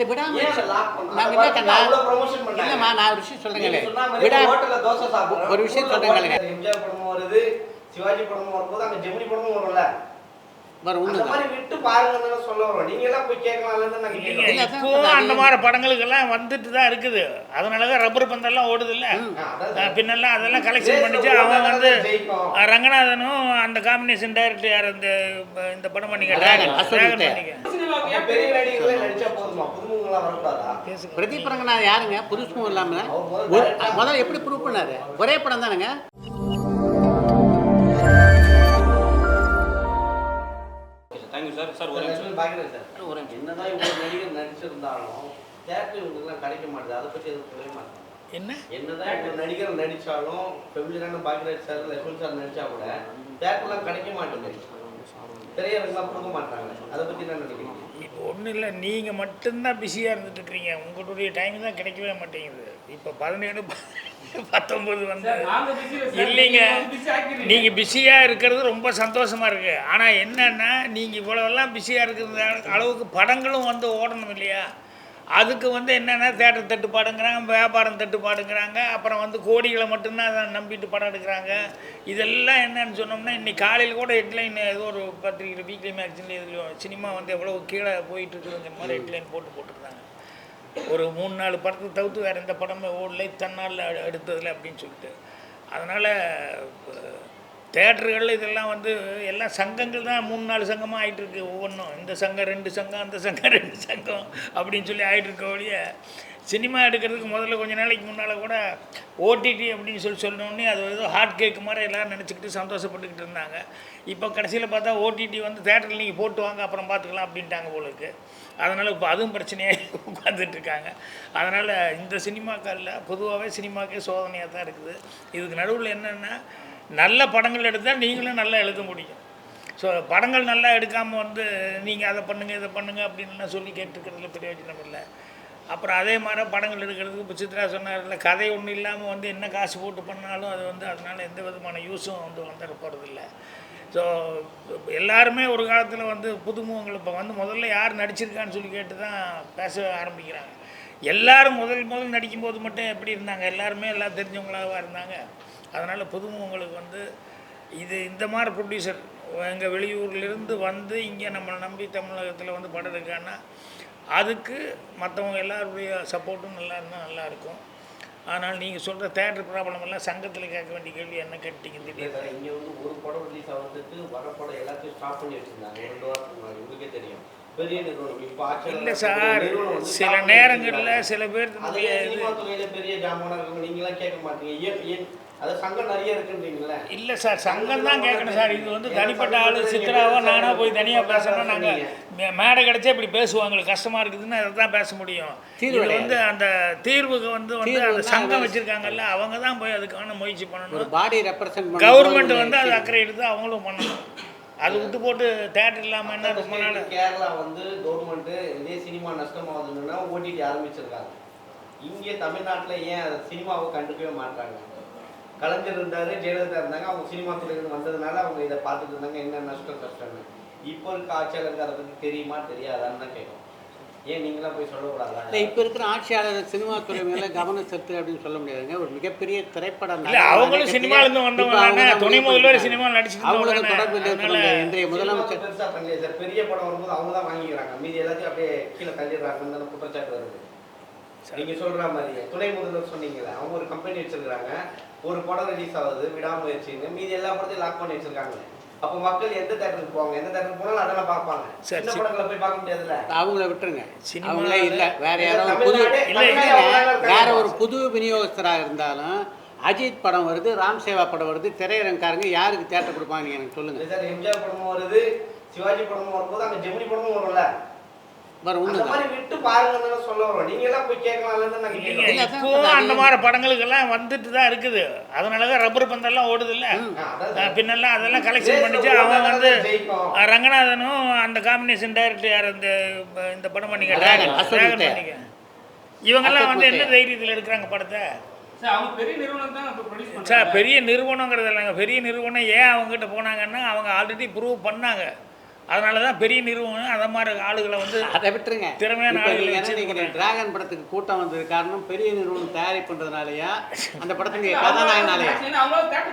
இல்லை விடாம ஏன் அதை lock பண்ணணும்? நாங்கள் அதை என்ன கண்ணா அவ்வளவு promotion பண்ணாங்க. இல்லைம்மா நான் ஒரு விஷயம் மாதிரி விடா ஹோட்டல்ல தோசை சாப்பிடுறோம். ஒரு விஷயம். ஹோட்டல்ல எம்ஜிஆர் படமும் வருது சிவாஜி படமும் வரும்போது அங்க ஜெமினி படமும் வரும்ல வர அந்த மாதிரி அந்த படங்களுக்கெல்லாம் வந்துட்டு தான் இருக்குது. அதனால தான் ரப்பர் பந்தெல்லாம் ஓடுது இல்லை பின்னெல்லாம் அதெல்லாம் கலெக்ஷன் பண்ணிச்சு. அவன் வந்து ரங்கநாதனும் அந்த காம்பினேஷன் டைரக்டர் யார் இந்த இந்த படம் பண்ணிக்க பிரதீப் ரங்கநாத் யாருங்க? புதுசுமும் இல்லாமல் முதல்ல எப்படி ப்ரூவ் பண்ணாரு? ஒரே படம் தானுங்க? சார் சார் ஒரு நிமிஷம். பாக்கிறேன் சார். ஒரு என்னதான் இவ்வளவு நடிகர் நடிச்சிருந்தாலும் தேட்டர் இவங்களுக்குலாம் கிடைக்க மாட்டேது. அதை பத்தி எதுவும் சொல்லவே மாட்டேன் என்ன? என்னதான் இவ்வளவு நடிகர் நடிச்சாலும் ஃபெமிலியரான பாக்யராஜ் சார் லட்சுமி சார் நடிச்சா கூட தேட்டர்லாம் கிடைக்க மாட்டேங்குது திரையரங்கெல்லாம் கொடுக்க மாட்டாங்க. அதை பத்தி என்ன நினைக்கிறீங்க? இப்போ ஒன்றும் இல்லை. நீங்கள் மட்டும்தான் பிஸியாக இருந்துட்டு இருக்கிறீங்க உங்களுடைய டைம் தான் கிடைக்கவே மாட்டேங்குது. இப்போ பதினேழு பத்தொம்பது வந்து இல்லைங்க. நீங்கள் பிஸியாக இருக்கிறது ரொம்ப சந்தோஷமாக இருக்குது ஆனால் என்னென்னா நீங்கள் இவ்வளோலாம் பிஸியாக இருக்கிற அளவுக்கு படங்களும் வந்து ஓடணும் இல்லையா? அதுக்கு வந்து என்னென்னா தேட்டர் தட்டுப்பாடுங்கிறாங்க வியாபாரம் தட்டுப்பாடுங்கிறாங்க அப்புறம் வந்து கோடிகளை மட்டும்தான் அதை நம்பிட்டு படம் எடுக்கிறாங்க. இதெல்லாம் என்னன்னு சொன்னோம்னா இன்னைக்கு காலையில் கூட ஹெட்லைன் ஏதோ ஒரு பத்திரிக்கை வீக்லி மேக்சின்ல இதுலையும் சினிமா வந்து எவ்வளோ கீழே போயிட்டு இருக்குதுங்கிற மாதிரி ஹெட்லைன் போட்டு போட்டிருந்தாங்க. ஒரு மூணு நாலு படத்தை தவிர்த்து வேறு எந்த படமே ஓடலை தன்னால் எடுத்ததில்லை அப்படின்னு சொல்லிட்டு. அதனால் தேட்டர்கள் இதெல்லாம் வந்து எல்லாம் சங்கங்கள் தான் மூணு நாலு சங்கமாக ஆகிட்டுருக்கு ஒவ்வொன்றும் இந்த சங்கம் ரெண்டு சங்கம் அந்த சங்கம் ரெண்டு சங்கம் அப்படின்னு சொல்லி ஆகிட்டுருக்க ஒழிய சினிமா எடுக்கிறதுக்கு முதல்ல கொஞ்ச நாளைக்கு முன்னால் கூட ஓடிடி அப்படின்னு சொல்லி சொன்னோடனே அது ஏதோ ஹாட் கேக் மாதிரி எல்லோரும் நினச்சிக்கிட்டு சந்தோஷப்பட்டுக்கிட்டு இருந்தாங்க. இப்போ கடைசியில் பார்த்தா ஓடிடி வந்து தேட்டரில் நீங்கள் போட்டு வாங்க அப்புறம் பார்த்துக்கலாம் அப்படின்ட்டாங்க போல அதனால் இப்போ அதுவும் பிரச்சனையாக உட்காந்துட்டு இருக்காங்க. அதனால் இந்த சினிமாக்காரில் பொதுவாகவே சினிமாக்கே சோதனையாக தான் இருக்குது. இதுக்கு நடுவில் என்னென்னா நல்ல படங்கள் எடுத்தால் நீங்களும் நல்லா எழுத முடியும். ஸோ படங்கள் நல்லா எடுக்காமல் வந்து நீங்கள் அதை பண்ணுங்கள் இதை பண்ணுங்கள் அப்படின்லாம் சொல்லி கேட்டுருக்கிறதுல பிரயோஜனம் இல்லை. அப்புறம் அதே மாதிரி படங்கள் எடுக்கிறதுக்கு இப்போ சித்ரா சொன்னார்ல கதை ஒன்றும் இல்லாமல் வந்து என்ன காசு போட்டு பண்ணாலும் அது வந்து அதனால் எந்த விதமான யூஸும் வந்து வந்துட போகிறதில்ல ஸோ எல்லாருமே ஒரு காலத்தில் வந்து புதுமுகங்கள் இப்போ வந்து முதல்ல யார் நடிச்சிருக்கான்னு சொல்லி கேட்டு தான் பேச ஆரம்பிக்கிறாங்க. எல்லாரும் முதல் முதல் நடிக்கும்போது மட்டும் எப்படி இருந்தாங்க? எல்லாருமே எல்லாம் தெரிஞ்சவங்களாக இருந்தாங்க. அதனால் புதுமுகங்களுக்கு வந்து இது இந்த மாதிரி ப்ரொடியூசர் எங்கள் வெளியூர்லேருந்து வந்து இங்கே நம்மளை நம்பி தமிழகத்தில் வந்து படம் எடுக்கான்னா அதுக்கு மற்றவங்க எல்லாருடைய சப்போர்ட்டும் நல்லா இருந்தால் நல்லாயிருக்கும் ஆனால் நீங்கள் சொல்கிற தேட்டர் ப்ராப்ளம் எல்லாம் சங்கத்தில் கேட்க வேண்டிய கேள்வி என்ன கேட்டீங்க திடீர்னு இங்க வந்து ஒரு படம் ரிலீஸ் ஆகிறதுக்கு வர படம் எல்லாத்தையும் ஸ்டாப் பண்ணி வச்சிருந்தாங்க. ரெண்டு வாரத்துக்கு முன்னாடி உங்களுக்கே தெரியும். இல்லை சார் சில நேரங்களில். சில பேர் பெரிய ஜாமானா இருக்கவங்க நீங்களாம் கேட்க மாட்டீங்க. அது சங்கம் நிறைய இருக்குன்றீங்களே? இல்லை சார் சங்கம் தான் கேட்கணும் சார். இது வந்து தனிப்பட்ட ஆள் சித்ராவோ நானாக போய் தனியாக பேசணும்னா நாங்கள் மேடை கிடச்சா இப்படி பேசுவாங்களுக்கு கஷ்டமாக இருக்குதுன்னு அதை தான் பேச முடியும். தீர்வு வந்து அந்த தீர்வுக்கு வந்து வந்து அந்த சங்கம் வச்சுருக்காங்கல்ல அவங்க தான் போய் அதுக்கான முயற்சி பண்ணணும். பாடி ரெப்ரசன்ட் கவர்மெண்ட் வந்து அது அக்கறை எடுத்து அவங்களும் பண்ணணும். அது விட்டு போட்டு தேட்டர் இல்லாமல் என்ன ரொம்ப நாள்? கேரளா வந்து கவர்மெண்ட் இதே சினிமா நஷ்டமாகுதுன்னா ஓடிடி ஆரம்பிச்சிருக்காங்க. இங்கே தமிழ்நாட்டுல ஏன் சினிமாவை கண்டுக்கவே மாட்டாங்க கலைஞர் இருந்தாரு ஜெயலலிதா இருந்தாங்க அவங்க சினிமா துறையில வந்ததுனால அவங்க இதை பார்த்துட்டு இருந்தாங்க. என்ன நஷ்டம் கஷ்டம்னு. இப்போ இருக்க ஆட்சியாளருக்கு அதை பத்தி தெரியுமா தெரியாதான்னு தான் கேட்கும் ஏன் நீங்களாம் போய் சொல்லக்கூடாதா? இல்லை இப்போ இருக்கிற ஆட்சியாளர் சினிமா துறை மேலே கவனம் செலுத்து அப்படின்னு சொல்ல முடியாதுங்க. ஒரு மிகப்பெரிய திரைப்பட இல்லை நடிகர் அவங்களும் சினிமாலேருந்து வந்தவங்க துணை முதல்வர். சினிமாவில் நடிச்சிட்டு அவங்களுக்கு தொடர்பு இன்றைய முதலமைச்சர் பெருசா பண்ணலையே சார். பெரிய படம் வரும்போது அவங்க தான் வாங்கிக்கிறாங்க. மீதி எல்லாத்தையும் அப்படியே கீழே தள்ளிடுறாங்கன்னு குற்றச்சாட்டு வருது. நீங்க சொல்ற மாதிரி துணை முதல்வர் சொன்னீங்கல்ல அவங்க ஒரு கம்பெனி வச்சிருக்காங்க ஒரு படம் ரிலீஸ் ஆகுது விடாமுயற்சின்னு. மீதி எல்லா படத்தையும் லாக் பண்ணி வச்சிருக்காங்க அப்போ மக்கள் எந்த தேட்டருக்கு போவாங்க? எந்த தேட்டருக்கு போனாலும் அதெல்லாம் பார்ப்பாங்க. சரி, சின்ன. படங்களை போய் பார்க்க முடியாதுல்ல. அவங்கள விட்டுருங்க. அவங்களே இல்லை. வேற யாராவது புது. வேற ஒரு புது விநியோகஸ்தராக இருந்தாலும் அஜித் படம் வருது ராம் சேவா படம் வருது திரையரங்காரங்க யாருக்கு தேட்டர் கொடுப்பாங்க நீங்க எனக்கு சொல்லுங்க. இல்ல சார் எம்ஜிஆர் படமும் வருது சிவாஜி படமும் வரும்போது அங்க ஜெமினி படமும் வரும்ல. வர அந்த மாதிரி அந்த படங்களுக்கெல்லாம் வந்துட்டு தான் இருக்குது. அதனால தான் ரப்பர் பந்தெல்லாம் ஓடுது இல்லை. பின்னெல்லாம் அதெல்லாம் கலெக்ஷன் பண்ணிச்சு. அவன் வந்து ரங்கநாதனும் அந்த காம்பினேஷன் டைரக்டர் யார் இந்த இந்த படம் பண்ணிக்க டிராகன் இவங்கெல்லாம் வந்து என்ன. தைரியத்தில் எடுக்கிறாங்க படத்தை? சார் பெரிய நிறுவனம் தான் இப்போ ப்ரொடியூஸ் சார் பண்ணுறாங்க பெரிய நிறுவனங்கிறது இல்லைங்க பெரிய நிறுவனம் ஏன் அவங்ககிட்ட போனாங்கன்னா அவங்க ஆல்ரெடி ப்ரூவ் பண்ணாங்க. அதனால தான் பெரிய நிறுவனம் அதை மாதிரி ஆளுகளை வந்து அதை விட்டுருங்க. திறமையான ஆளுகளை டிராகன் படத்துக்கு கூட்டம் வந்தது காரணம் பெரிய நிறுவனம் தயாரிப்புன்றதுனாலயா? அந்த படத்துக்கு கதாநாயகனாலயா?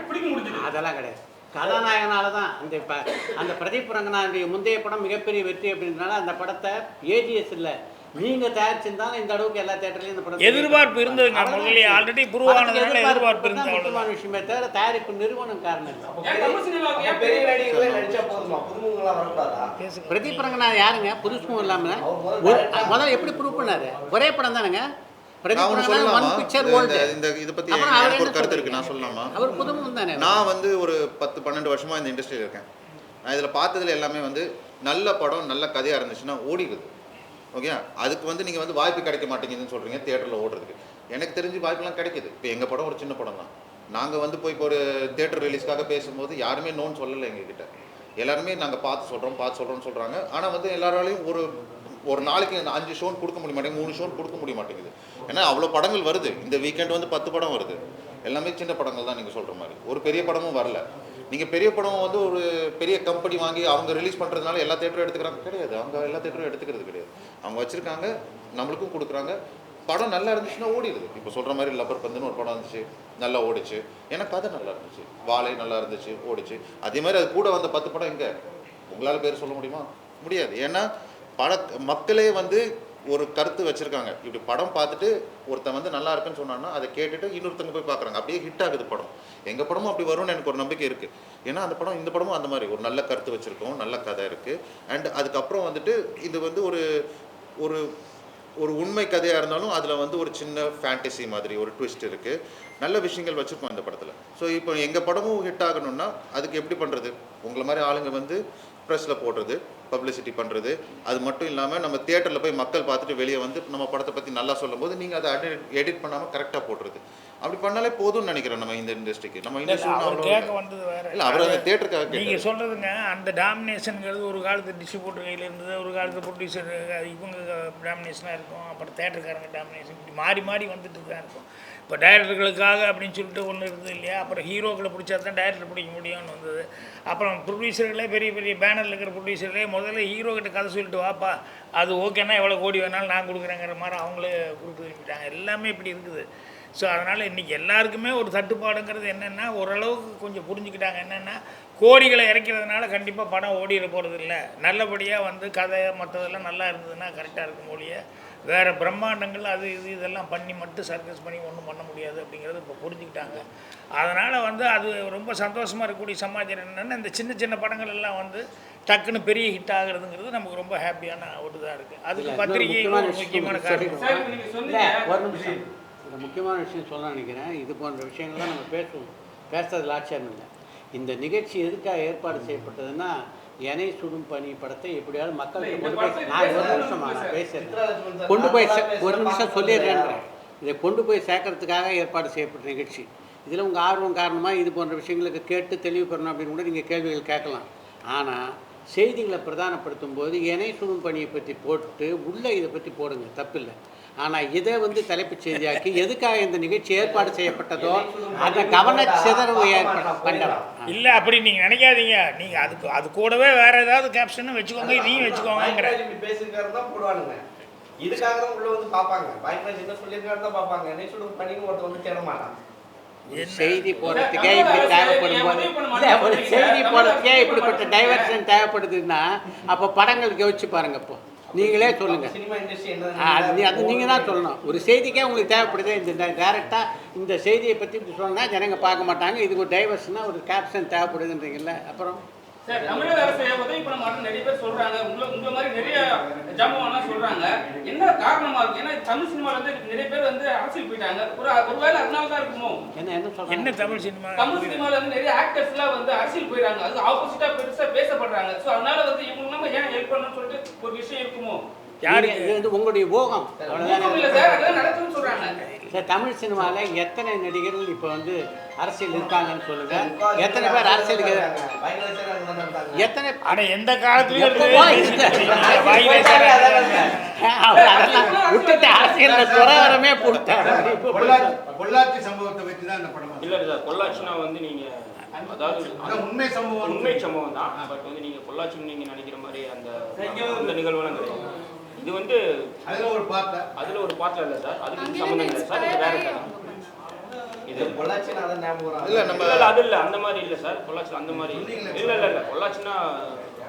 பிடிக்க முடிஞ்சது அதெல்லாம் கிடையாது. கதாநாயகனால தான் அந்த இப்போ அந்த பிரதீப் ரங்கநாதனுடைய முந்தைய படம் மிகப்பெரிய வெற்றி அப்படின்றனால அந்த படத்தை ஏஜிஎஸ் இல்லை நீங்கள் தயாரிச்சிருந்தாலும் இந்த அளவுக்கு எல்லா தேட்டர்லையும் இந்த படம் எதிர்பார்ப்பு இருந்ததுங்க. முதல்ல ஆல்ரெடி ஆனதுனால எதிர்பார்ப்பு இருந்தது முக்கியமான விஷயமே தவிர தயாரிப்பு நிறுவனம் காரணம் இல்லை. பெரிய நடிகர்களே நடிச்சா போதுமா? புதுமுகங்களா வரக்கூடாதா? பேசுங்க. பிரதீப் ரங்கநாதன் யாருங்க? புதுசுமும் இல்லாமல் முதல்ல எப்படி ப்ரூவ் பண்ணாரு? ஒரே படம் தானுங்க? கருத்து இருக்கு? நான் சொல்லலாமா? நான் வந்து ஒரு பத்து பன்னெண்டு வருஷமா இந்த இண்டஸ்ட்ரியில் இருக்கேன். நான் இதில் பார்த்ததுல எல்லாமே வந்து நல்ல படம் நல்ல கதையாக இருந்துச்சுன்னா ஓடிடுது. ஓகே அதுக்கு வந்து நீங்கள் வந்து வாய்ப்பு கிடைக்க மாட்டேங்குதுன்னு சொல்கிறீங்க தேட்டரில் ஓடுறதுக்கு. எனக்கு தெரிஞ்சு வாய்ப்பெல்லாம் கிடைக்குது. இப்போ எங்கள் படம் ஒரு சின்ன படம் தான். நாங்கள் வந்து போய் இப்போ ஒரு தேட்டர் ரிலீஸ்க்காக பேசும்போது யாருமே நோன்னு சொல்லலை எங்ககிட்ட. எல்லாருமே நாங்கள் பார்த்து சொல்கிறோம் பார்த்து சொல்கிறோம்னு சொல்கிறாங்க ஆனால் வந்து எல்லாராலையும் ஒரு ஒரு நாளைக்கு அஞ்சு ஷோன் கொடுக்க முடிய மாட்டேங்குது மூணு ஷோன் கொடுக்க முடிய மாட்டேங்குது. ஏன்னா அவ்வளோ படங்கள் வருது. இந்த வீக்கெண்ட் வந்து பத்து படம் வருது. எல்லாமே சின்ன படங்கள் தான் நீங்கள் சொல்கிற மாதிரி. ஒரு பெரிய படமும் வரல. நீங்கள் பெரிய படம் வந்து ஒரு பெரிய கம்பெனி வாங்கி அவங்க ரிலீஸ் பண்ணுறதுனால எல்லா தேட்டரும் எடுத்துக்கிறாங்க. கிடையாது. அவங்க எல்லா தேட்டரும் எடுத்துக்கிறது கிடையாது. அவங்க வச்சுருக்காங்க நம்மளுக்கும் கொடுக்குறாங்க. படம் நல்லா இருந்துச்சுன்னா ஓடிடுது. இப்போ சொல்கிற மாதிரி லப்பர் பந்துன்னு ஒரு படம் இருந்துச்சு நல்லா ஓடிச்சு. ஏன்னா கதை நல்லா இருந்துச்சு. வாழை நல்லா இருந்துச்சு ஓடிச்சு. அதே மாதிரி அது கூட வந்த பத்து படம் எங்கே? உங்களால் பேர் சொல்ல முடியுமா? முடியாது. ஏன்னா பட மக்களே வந்து ஒரு கருத்து வச்சுருக்காங்க. இப்படி படம் பார்த்துட்டு ஒருத்தன் வந்து நல்லா இருக்குன்னு சொன்னான்னா அதை கேட்டுட்டு இன்னொருத்தங்க போய் பார்க்குறாங்க. அப்படியே ஹிட் ஆகுது படம். எங்கள் படமும் அப்படி வரும்னு எனக்கு ஒரு நம்பிக்கை இருக்குது ஏன்னா அந்த படம் இந்த படமும் அந்த மாதிரி. ஒரு நல்ல கருத்து வச்சுருக்கோம் நல்ல கதை இருக்குது அண்ட் அதுக்கப்புறம் வந்துட்டு இது வந்து ஒரு ஒரு ஒரு உண்மை கதையாக இருந்தாலும் அதில் வந்து ஒரு சின்ன ஃபேண்டசி மாதிரி ஒரு ட்விஸ்ட் இருக்குது நல்ல விஷயங்கள் வச்சுருக்கோம் இந்த படத்தில். ஸோ இப்போ எங்கள் படமும் ஹிட் ஆகணும்னா அதுக்கு எப்படி பண்ணுறது உங்களை மாதிரி ஆளுங்க வந்து ப்ரெஸ்ஸில் போடுறது பப்ளிசிட்டி பண்ணுறது அது மட்டும் இல்லாமல் நம்ம தியேட்டரில் போய் மக்கள் பார்த்துட்டு வெளியே வந்து நம்ம படத்தை பற்றி நல்லா சொல்லும்போது நீங்கள் அதை எடிட் பண்ணாமல் கரெக்டாக போடுறது. அப்படி பண்ணாலே போதும்னு நினைக்கிறேன் நம்ம இந்த இண்டஸ்ட்ரிக்கு நம்ம இண்டஸ்ட்ரி கேட்க வந்தது வேற. இல்லை அவர் அந்த தியேட்டருக்காக நீங்கள் சொல்கிறதுங்க அந்த டாமினேஷனுங்கிறது ஒரு காலத்து டிஸ்ட்ரிபியூட்டர் கையில் இருந்தது ஒரு காலத்து ப்ரொடியூசர் இவங்க டாமினேஷனாக இருக்கும் அப்புறம் தேட்டருக்காரங்க டாமினேஷன் இப்படி மாறி மாறி வந்துட்டு தான் இருக்கும். இப்போ டைரக்டர்களுக்காக அப்படின்னு சொல்லிட்டு ஒன்று இருந்தது இல்லையா? அப்புறம் ஹீரோக்களை பிடிச்சா தான் டைரக்டர் பிடிக்க முடியும்னு வந்தது. அப்புறம் ப்ரொடியூசர்களே பெரிய பெரிய பேனரில் இருக்கிற ப்ரொடியூசர்களே முதல்ல ஹீரோக்கிட்ட கதை சொல்லிட்டு வாப்பா அது ஓகேன்னா எவ்வளோ கோடி வேணாலும் நான் கொடுக்குறேங்கிற மாதிரி அவங்களே கொடுத்து விரும்பிட்டாங்க எல்லாமே இப்படி இருக்குது. ஸோ அதனால் இன்றைக்கி எல்லாருக்குமே ஒரு தட்டுப்பாடுங்கிறது என்னென்னா ஓரளவுக்கு கொஞ்சம் புரிஞ்சுக்கிட்டாங்க என்னென்னா கோடிகளை இறக்கிறதுனால கண்டிப்பாக படம் ஓடிட போகிறது இல்லை நல்லபடியாக வந்து கதை மற்றதெல்லாம் நல்லா இருந்ததுன்னா கரெக்டாக இருக்கும் மொழியை வேறு பிரம்மாண்டங்கள் அது இது இதெல்லாம் பண்ணி மட்டும் சர்க்கஸ் பண்ணி ஒன்றும் பண்ண முடியாது அப்படிங்கிறது இப்போ புரிஞ்சுக்கிட்டாங்க. அதனால் வந்து அது ரொம்ப சந்தோஷமாக இருக்கக்கூடிய சமாச்சாரம் என்னென்னா இந்த சின்ன சின்ன படங்கள் எல்லாம் வந்து டக்குன்னு பெரிய ஹிட் ஆகுறதுங்கிறது நமக்கு ரொம்ப ஹாப்பியான ஒரு இதாக இருக்குது அதுக்கு பத்திரிகை ஒரு முக்கியமான காரணம். சார் இப்ப நீங்க இல்ல, சொன்னீங்க. ஒரு நிமிஷம். இந்த முக்கியமான விஷயம் சொல்ல நினைக்கிறேன். இது போன்ற விஷயங்கள்லாம் நம்ம பேசுவோம். பேசுறதுல ஆட்சேபம் இல்லை. இந்த நிகழ்ச்சி எதுக்காக ஏற்பாடு செய்யப்பட்டதுன்னா எனை சுடும் பனி படத்தை எப்படியாவது மக்களுக்கு கொண்டு போய் நான் ஒரு நிமிஷமா நான் கொண்டு போய் ஒரு நிமிஷம் சொல்லிடுறேன்றேன் இதை கொண்டு போய் சேர்க்கறதுக்காக ஏற்பாடு செய்யப்பட்ட நிகழ்ச்சி. இதில் உங்கள் ஆர்வம் காரணமாக இது போன்ற விஷயங்களுக்கு கேட்டு தெளிவு பெறணும் அப்படின்னு கூட நீங்கள் கேள்விகள் கேட்கலாம். ஆனால் செய்திகளை பிரதானப்படுத்தும் போது இணை சுடும் பணியை பற்றி போட்டு உள்ளே இதை பற்றி போடுங்க. தப்பில்லை. ஆனால் இதை வந்து தலைப்புச் செய்தியாக்கி எதுக்காக இந்த நிகழ்ச்சி ஏற்பாடு செய்யப்பட்டதோ அந்த கவன சிதறவு ஏற்பட பண்ணலாம் இல்லை. அப்படி நீங்கள் நினைக்காதீங்க. நீங்கள் அதுக்கு அது கூடவே வேறு ஏதாவது கேப்ஷனும் வச்சுக்கோங்க இதையும் வச்சுக்கோங்கிற பேசியிருக்காரு தான் போடுவானுங்க. இதுக்காக தான் உள்ள வந்து பார்ப்பாங்க பாய்கராஜ் என்ன சொல்லியிருக்காரு தான் பார்ப்பாங்க என்ன சொல்லுங்க பண்ணின்னு ஒருத்தர் வந்து தேட மாட்டான். ஒரு செய்தி போடுறதுக்கே இப்படி தேவைப்படும் போது செய்தி போடுறதுக்கே இப்படிப்பட்ட டைவர்ஷன் தேவைப்படுதுன்னா அப்போ படங்களுக்கு யோசிச்சு பாருங்க இப்போ. நீங்களே சொல்லுங்க. சினிமா இண்டஸ்ட்ரி ஆ, அது நீ- அது நீங்கள் தான் சொல்லணும். ஒரு செய்திக்கே உங்களுக்கு தேவைப்படுது. இந்த டேரெக்டாக இந்த செய்தியை பற்றி இப்படி சொன்னால் ஜனங்க பார்க்க மாட்டாங்க. இதுக்கு ஒரு டைவர்ஷனாக ஒரு கேப்ஷன் தேவைப்படுதுன்றீங்கல்ல. அப்புறம்? சார் தமிழக அரசு உதவி பண்ண மாட்டேன்னு நிறைய பேர் சொல்றாங்க. உங்களை உங்களை மாதிரி நிறைய ஜாமான்லாம் சொல்றாங்க. என்ன காரணமா இருக்கு? ஏன்னா தமிழ் சினிமால வந்து நிறைய பேர் வந்து அரசியல் போயிட்டாங்க. ஒரு ஒருவேளை அதனால தான் இருக்குமோ? என்ன என்ன சொல்கிறாங்க என்ன தமிழ் சினிமா? தமிழ் சினிமால வந்து நிறைய ஆக்டர்ஸ் எல்லாம் வந்து அரசியல் போயிறாங்க அது ஆப்போசிட்டா பெருசா பேசப்படுறாங்க. சோ அதனால வந்து இவங்க நம்ம ஏன் ஹெல்ப் பண்ணணும்னு சொல்லிட்டு ஒரு விஷயம் இருக்குமோ? வந்து உங்களுடைய போகம். அதெல்லாம் நடக்குதுன்னு சொல்றாங்க. சார் தமிழ் சினிமாவில் எத்தனை நடிகர்கள் இப்போ வந்து அரசியல் இருக்காங்கன்னு சொல்லுங்க. எத்தனை பேர் இருந்தாங்க எத்தனை ஆனா எந்த காலத்துலயும் இந்த- விட்டுட்டு அரசியலில் துறவரமே கொடுத்தாரு பொள்ளாச்சி சம்பவத்தை வச்சு தான் இந்த படம் இல்ல சார் பொள்ளாச்சினா வந்து நீங்க அதாவது உண்மை சம்பவம். உண்மை சம்பவம் தான். பட் வந்து நீங்கள் பொள்ளாச்சின்னு நீங்கள் நினைக்கிற மாதிரி அந்த அந்த நிகழ்வுலாம் கிடையாது. இது வந்து அதுல ஒரு பார்த்த அதில் ஒரு பாட்டில் இல்லை சார். அதுக்கு சம்மந்தம் இல்லை சார். இது வேற பண்ணாங்க? இது அதான் ஞாபகம். இல்ல, நம்ம- இல்ல அது இல்ல. அந்த மாதிரி இல்ல சார். பொள்ளாச்சியில் அந்த மாதிரி இல்ல. இல்ல இல்ல பொள்ளாச்சினா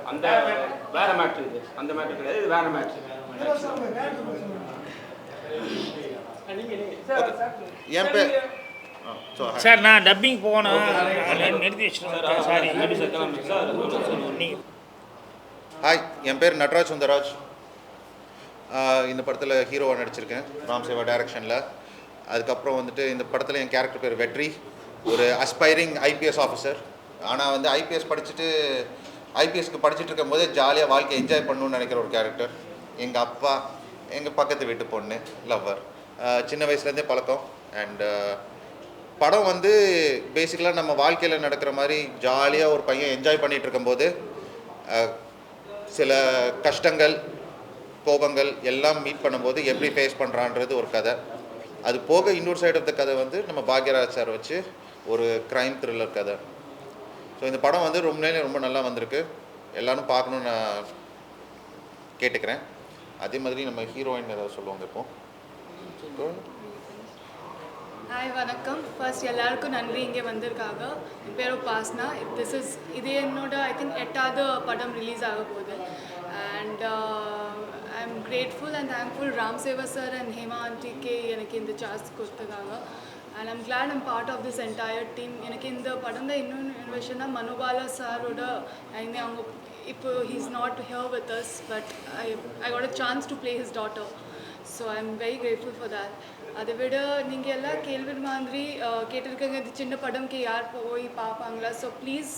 அந்த வேற மேட்ரு இது. அந்த மேட்ரு கிடையாது. இது வேற மேட்ரு சார் சார் என் பேர். சார் நான் டப்பிங் போகணும். நிறுத்தி வச்சுருக்கேன். Sorry sir. சார் ஹாய் என் பேர் நட்ராஜ் சுந்தராஜ். இந்த படத்தில் ஹீரோவாக நடிச்சிருக்கேன். ராம் சேவா டைரக்ஷனில் அதுக்கப்புறம் வந்துட்டு இந்த படத்தில் என் கேரக்டர் பேர் வெற்றி. ஒரு அஸ்பைரிங் ஐபிஎஸ் ஆஃபீஸர் ஆனால் வந்து ஐபிஎஸ் படிச்சுட்டு ஐபிஎஸ்க்கு படிச்சுட்டு இருக்கும்போது ஜாலியாக வாழ்க்கையை என்ஜாய் பண்ணணும்னு நினைக்கிற ஒரு கேரக்டர் எங்கள் அப்பா எங்கள் பக்கத்து வீட்டு பொண்ணு லவ்வர் சின்ன வயசுலேருந்தே பழக்கம். அண்ட் படம் வந்து பேசிக்கலாக நம்ம வாழ்க்கையில் நடக்கிற மாதிரி ஜாலியாக ஒரு பையன் என்ஜாய் பண்ணிகிட்டு இருக்கும்போது சில கஷ்டங்கள் கோபங்கள் எல்லாம் மீட் பண்ணும்போது எப்படி ஃபேஸ் பண்ணுறான்றது ஒரு கதை. அது போக இன்னொரு சைடு ஆஃப் த கதை வந்து நம்ம பாக்யராஜ் சார் வச்சு ஒரு க்ரைம் த்ரில்லர் கதை. ஸோ இந்த படம் வந்து ரொம்ப நேரம் ரொம்ப நல்லா வந்திருக்கு. எல்லாரும் பார்க்கணுன்னு நான் கேட்டுக்கிறேன். அதே மாதிரி நம்ம ஹீரோயின் ஏதாவது சொல்லுவாங்க இப்போ? ஹாய் வணக்கம். ஃபர்ஸ்ட் எல்லாருக்கும் நன்றி. இங்கே வந்திருக்காங்க. என் பேர் உபாஸ்னா திஸ் இஸ் இது என்னோட ஐ திங்க் எட்டாவது படம் ரிலீஸ் ஆக போகுது and I am grateful and thankful Ram Seva sir and Hema ஆண்டிக்கு எனக்கு இந்த சான்ஸ் கொடுத்துருக்காங்க and I'm glad I'm part of this entire team எனக்கு இந்த படம் தான் இன்னொன்று இன்வெஷன் மனுபாலா சாரோட ஐ அவங்க இப்போ he's not here with us but I I got a chance to play his daughter so I am very grateful for that அதை விட நீங்கள் எல்லாம் கேள்வி மாதிரி கேட்டிருக்கீங்க. இது சின்ன படம்க்கு யார் போய் பார்ப்பாங்களா? ஸோ ப்ளீஸ்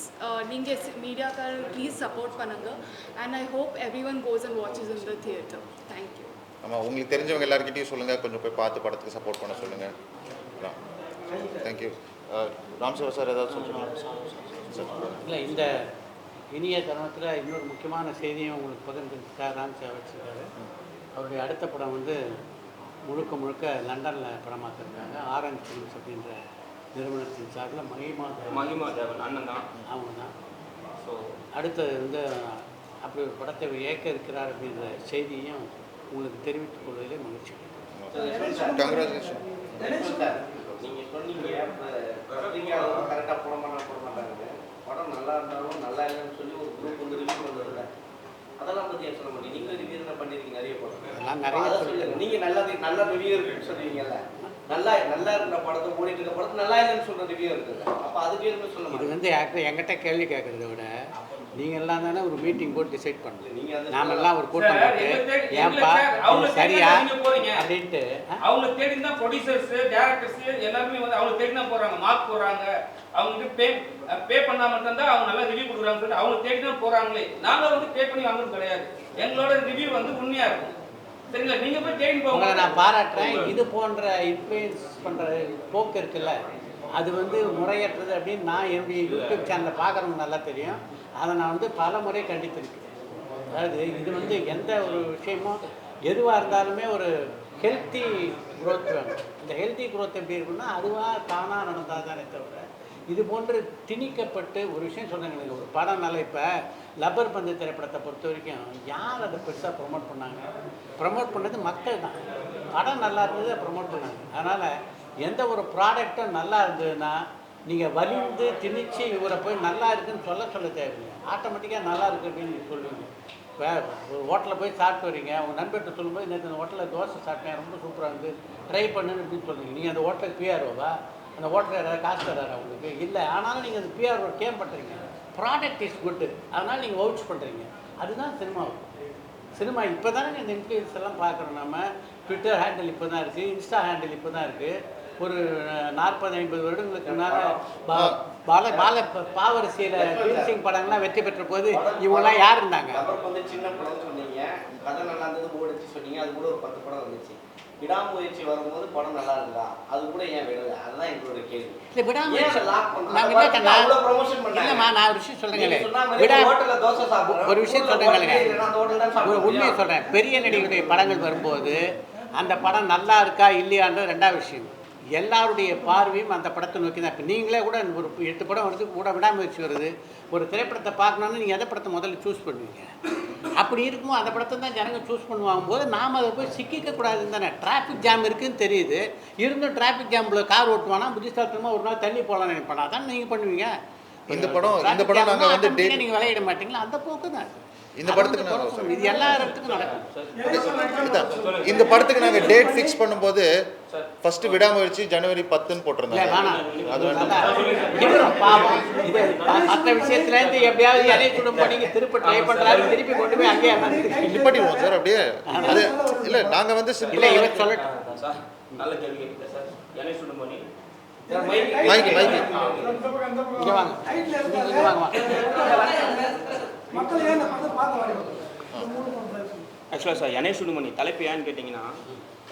நீங்கள் மீடியாக்கார் ப்ளீஸ் சப்போர்ட் பண்ணுங்க. And I hope everyone goes and watches in the theatre thank you ஆமாம் உங்களுக்கு தெரிஞ்சவங்க எல்லாருக்கிட்டையும் சொல்லுங்கள் கொஞ்சம் போய் பார்த்து படத்துக்கு சப்போர்ட் பண்ண சொல்லுங்கள் தேங்க்யூ ராம் சிவா சார் ஏதாவது சொல்லுங்கள் சார் இல்லை இந்த இனிய தருணத்தில் இன்னொரு முக்கியமான செய்தியும் உங்களுக்கு பகிர்ந்துருக்கார் ராம் சேவா வச்சிருக்காரு. அவருடைய அடுத்த படம் வந்து முழுக்க முழுக்க லண்டனில் படமாக்கிருக்காங்க ஆரஞ்ச் ஃபிலிம்ஸ் அப்படின்ற நிறுவனத்தின் சார்பில் மகிமா தேவன். மகிமா தேவன் அண்ணன் தான். அவங்க தான் ஸோ அடுத்தது வந்து அப்படி ஒரு படத்தை இயக்க இருக்கிறார் அப்படின்ற செய்தியும் உங்களுக்கு தெரிவித்துக் கொள்வதிலே மகிழ்ச்சி கங்க்ராச்சுலேஷன் நீங்க சொன்னீங்க கரெக்டாக போட மாட்டாங்க போட மாட்டாங்க படம் நல்லா இருந்தாலும் நல்லா இல்லைன்னு சொல்லி ஒரு குரூப் வந்து ரிவ்யூ வந்ததில்ல அதெல்லாம் பத்தி ஏன் சொல்ல மாட்டீங்க? நீங்களும் ரிவ்யூ என்ன பண்ணிருக்கீங்க நிறைய படம் நிறைய. சொல்லுங்க. நீங்க நல்லது நல்ல ரிவ்யூ இருக்குன்னு சொல்லுவீங்கல்ல. நல்லா நல்லா இருக்கிற படத்தை ஓடிட்டு இருக்க படத்தை நல்லா இல்லைன்னு சொல்ற ரிவ்யூ இருக்குல்ல. அப்ப அதுக்கு சொல்ல இது மாட்டீங்க வந்து என்கிட்ட கேள்வி கேட்குறத விட நீங்கள் எல்லாம் தானே ஒரு மீட்டிங் போட்டு டிசைட் நீங்க அந்த நாமெல்லாம் ஒரு கூட்டம் போட்டு ஏன்பா சரியா போறீங்க. அப்படின்ட்டு ஆ? அவங்க தேடி தான் ப்ரொடியூசர்ஸ் டேரக்டர்ஸ் எல்லாருமே வந்து அவங்க தேடி தான் போறாங்க. மார்க் போடுறாங்க. அவங்களுக்கு பே பே பண்ணா மட்டும்தான் அவங்க நல்லா ரிவ்யூ கொடுக்குறாங்கன்னு சொல்லி அவங்க தேடி தான் போறாங்களே. நாங்க வந்து பே பண்ணி வாங்குறது கிடையாது. எங்களோட ரிவ்யூ வந்து உண்மையா இருக்கும். சரிங்களா? நீங்க போய் தேடி உங்களை போங்க நான் பாராட்டுறேன். இது போன்ற இன்ஃப்ளூயன்ஸ் பண்ணுற போக்கு இருக்குல்ல அது வந்து முறையற்றது அப்படின்னு நான் என்னுடைய யூடியூப் சேனலை பார்க்குறவங்க நல்லா தெரியும். அதை நான் வந்து பல முறை கண்டித்திருக்கிறேன். அதாவது இது வந்து எந்த ஒரு விஷயமும் எதுவாக இருந்தாலுமே ஒரு ஹெல்த்தி குரோத் வேணும். இந்த ஹெல்த்தி குரோத் எப்படி இருக்குன்னா அதுவாக தானாக நடந்தால் தானே தவிர இது போன்று திணிக்கப்பட்டு ஒரு விஷயம் சொன்னாங்க ஒரு படம் நல்லா இப்போ லப்பர் பந்து திரைப்படத்தை பொறுத்த வரைக்கும் யார் அதை பெருசாக ப்ரொமோட் பண்ணாங்க? ப்ரமோட் பண்ணது மக்கள் தான். படம் நல்லா இருந்தது ப்ரமோட் பண்ணாங்க. அதனால் எந்த ஒரு ப்ராடக்ட்டும் நல்லா இருந்ததுன்னா நீங்கள் வலிந்து திணிச்சு இவரை போய் நல்லா இருக்குன்னு சொல்ல சொல்ல தேவையில்லை. ஆட்டோமேட்டிக்காக நல்லா இருக்கு அப்படின்னு நீங்கள் சொல்லுவீங்க. இப்போ ஒரு ஹோட்டலில் போய் சாப்பிட்டு வரீங்க. உங்கள் நண்பர்கிட்ட சொல்லும்போது நேற்று அந்த ஹோட்டலில் தோசை சாப்பிட்டேன். ரொம்ப சூப்பராக இருந்து ட்ரை பண்ணுன்னு அப்படின்னு சொல்லுவீங்க. நீங்கள் அந்த ஹோட்டலுக்கு பிஆர்ஓவா அந்த ஹோட்டலில் யாராவது காசு தராரா உங்களுக்கு? இல்லை. ஆனாலும் நீங்கள் அந்த பிஆர்ஓ கேம் பண்ணுறீங்க ப்ராடக்ட் இஸ் குட்டு அதனால் நீங்கள் வவுச் பண்ணுறீங்க அதுதான் சினிமா சினிமா இப்போ தானே இந்த இன்ஃப்ளூயன்ஸ் எல்லாம் பார்க்குறோம் நம்ம ட்விட்டர் ஹேண்டில் இப்போ தான் இருக்குது இன்ஸ்டா ஹேண்டில் இப்போ தான் இருக்குது ஒரு நாற்பது ஐம்பது வருடங்களுக்கு முன்னால் பால பாவரசியில் பீம்சிங் படங்கள்லாம் வெற்றி பெற்ற போது இவங்கெல்லாம் யார் இருந்தாங்க? வந்து சின்ன படம் சொன்னீங்க. கதை நல்லா இருந்தது ஓடிச்சு சொன்னீங்க. அது கூட ஒரு பத்து படம் வந்துச்சு. விடாமுயற்சி வரும்போது படம் நல்லா இருந்தா அது கூட ஏன் விடல? அதுதான் எங்களோட கேள்வி. இல்லை விடாம ஏன் அதை lock பண்ண- நாங்கள் அதை இல்லை பார்த்துட்டு அவ்வளவு promotion பண்ணாங்க. இல்லைம்மா நான் ஒரு விஷயம் ல தோசை சாப்பிடுறோம். ஒரு விஷயம் சொல்கிறேங்க உண்மையை. சொல்கிறேன் பெரிய நடிகருடைய படங்கள் வரும்போது அந்த படம் நல்லா இருக்கா இல்லையான்றது ரெண்டாவது விஷயம். எல்லாருடைய பார்வையும் அந்த படத்தை நோக்கி தான். இப்போ நீங்களே கூட ஒரு எட்டு படம் வருது கூட விடாமுயற்சி வருது. ஒரு திரைப்படத்தை பார்க்கணுன்னு நீங்கள் எந்த படத்தை முதல்ல சூஸ் பண்ணுவீங்க? அப்படி இருக்கும்போது அந்த படத்தை தான் ஜனங்க சூஸ் பண்ணுவாங்க போது நாம் அதை போய் சிக்கிக்க கூடாதுன்னு தானே. டிராஃபிக் ஜாம் இருக்குன்னு தெரியுது. இருந்தும் டிராஃபிக் ஜாமில் கார் ஓட்டுவானா புத்திசாலித்தனமாக ஒரு நாள் தள்ளி போகலான்னு நினைப்பானா? அதான் நீங்கள் பண்ணுவீங்க. இந்த படம் இந்த படம் நாங்க வந்து நீங்கள் விளையாட மாட்டீங்களா? அந்த போக்கு தான். இந்த படத்துக்கு. இது எல்லா இடத்துக்கும் நடக்கும். இந்த படத்துக்கு நாங்க டேட் ஃபிக்ஸ் பண்ணும்போது ஃபர்ஸ்ட் விடாமுயற்சி ஜனவரி பத்துன்னு போட்டிருந்தாங்க. அது மற்ற விஷயத்துலேருந்து எப்படியாவது இலையை சுடும் போனீங்க திருப்பி ட்ரை பண்ணுறாரு திருப்பி கொண்டு போய் அங்கேயே நிப்பாட்டிடுவோம் சார் அப்படியே. அது இல்லை நாங்க வந்து இல்லை சிம்பிளா இவர் சொல்லட்டும் சார். நல்ல கேள்வி கேட்டீங்க சார். என்னை சுடுமணி மைக்கு மைக்கு இங்கே வாங்க. இங்கே வாங்க வாங்க. ஆக்சுவலாக சார் என்னை சுடுமணி தலைப்பு ஏன்னு கேட்டிங்கன்னா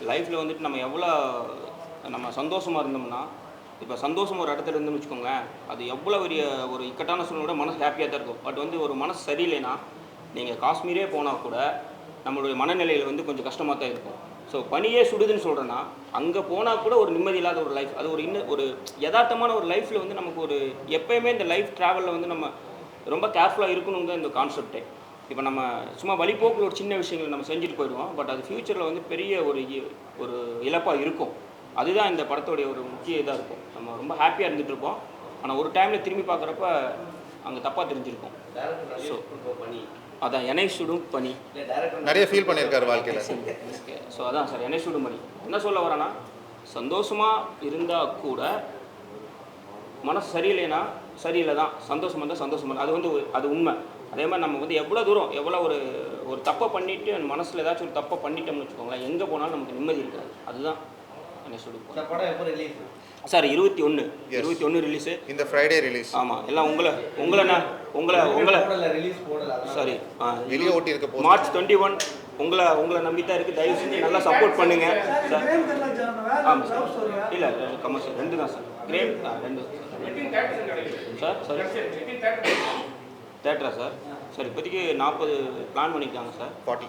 லைஃப்பில் வந்துட்டு நம்ம எவ்வளோ நம்ம சந்தோஷமாக இருந்தோம்னா இப்போ சந்தோஷம் ஒரு இடத்துல இருந்துன்னு வச்சுக்கோங்களேன் அது எவ்வளோ பெரிய ஒரு இக்கட்டான சூழ்நிலை மனசு ஹாப்பியாக தான் இருக்கும். பட் வந்து ஒரு மனசு சரியில்லைன்னா நீங்கள் காஷ்மீரே போனால் கூட நம்மளுடைய மனநிலையில் வந்து கொஞ்சம் கஷ்டமாக தான் இருக்கும். ஸோ பனியே சுடுதுன்னு சொல்கிறேன்னா அங்கே போனால் கூட ஒரு நிம்மதி இல்லாத ஒரு லைஃப் அது ஒரு இன்னும் ஒரு யதார்த்தமான ஒரு லைஃப்பில் வந்து நமக்கு ஒரு எப்பயுமே இந்த லைஃப் ட்ராவலில் வந்து நம்ம ரொம்ப கேர்ஃபுல்லாக இருக்கணும் தான் இந்த கான்செப்டே இப்போ நம்ம சும்மா வழிபோக்கில் ஒரு சின்ன விஷயங்களை நம்ம செஞ்சுட்டு போயிடுவோம். பட் அது ஃப்யூச்சரில் வந்து பெரிய ஒரு ஒரு இழப்பாக இருக்கும். அதுதான் இந்த படத்தோடைய ஒரு முக்கிய இதாக இருக்கும். நம்ம ரொம்ப ஹாப்பியாக இருந்துட்டு இருப்போம். ஆனால் ஒரு டைமில் திரும்பி பார்க்குறப்ப அங்கே தப்பாக தெரிஞ்சிருக்கும். பண்ணி அதான் எனை சுடும் டேரக்டர் நிறைய ஃபீல் பண்ணியிருக்காரு வாழ்க்கையில. ஸோ அதான் சார் எனை சுடும் பனி. என்ன சொல்ல வரேன்னா சந்தோஷமாக இருந்தால் கூட மனசு சரியில்லைன்னா சரியில்லை தான் சந்தோஷம் இருந்தால் சந்தோஷம் இல்லை. அது வந்து அது உண்மை. அதே மாதிரி நம்ம வந்து எவ்வளோ தூரம் எவ்வளோ ஒரு ஒரு தப்பை பண்ணிட்டு மனசில் ஏதாச்சும் ஒரு தப்பை பண்ணிட்டோம்னு வச்சுக்கோங்களேன் எங்கே போனாலும் நமக்கு நிம்மதி இருக்காது. அதுதான் என்ன சொல்லுவோம் இந்த படம் எப்போ ரிலீஸ் சார் இருபத்தி ஒன்று. இருபத்தி ஒன்று ரிலீஸு இந்த ஃப்ரைடே ரிலீஸ் ஆமாம் எல்லாம் உங்களை உங்களை நான் உங்களை உங்களை. ரிலீஸ் போடல. சாரி வெளியே ஓட்டி இருக்க மார்ச் டுவெண்ட்டி ஒன் உங்களை உங்களை நம்பி தான் இருக்குது தயவு செஞ்சு நல்லா சப்போர்ட் பண்ணுங்க. சார். ஆமாம் சார் இல்லை கமர்ஷியல் ரெண்டு தான் சார். கிரேட் ரெண்டு. Sir sorry theatre sir? Sir இப்போதைக்கு நாற்பது பிளான் பண்ணியிருக்காங்க சார். ஃபார்ட்டி.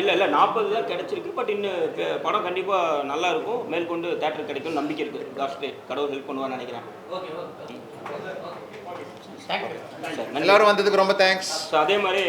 இல்லை இல்லை நாற்பது தான் கிடச்சிருக்கு. பட் இன்னும் படம் கண்டிப்பாக நல்லா இருக்கும். மேற்கொண்டு தேட்டர் கிடைக்கும் நம்பிக்கை இருக்குது காஸ்ட் கடவுள் ஹெல்ப் பண்ணுவான்னு நினைக்கிறேன். எல்லாரும் வந்ததுக்கு ரொம்ப தேங்க்ஸ் அதே மாதிரி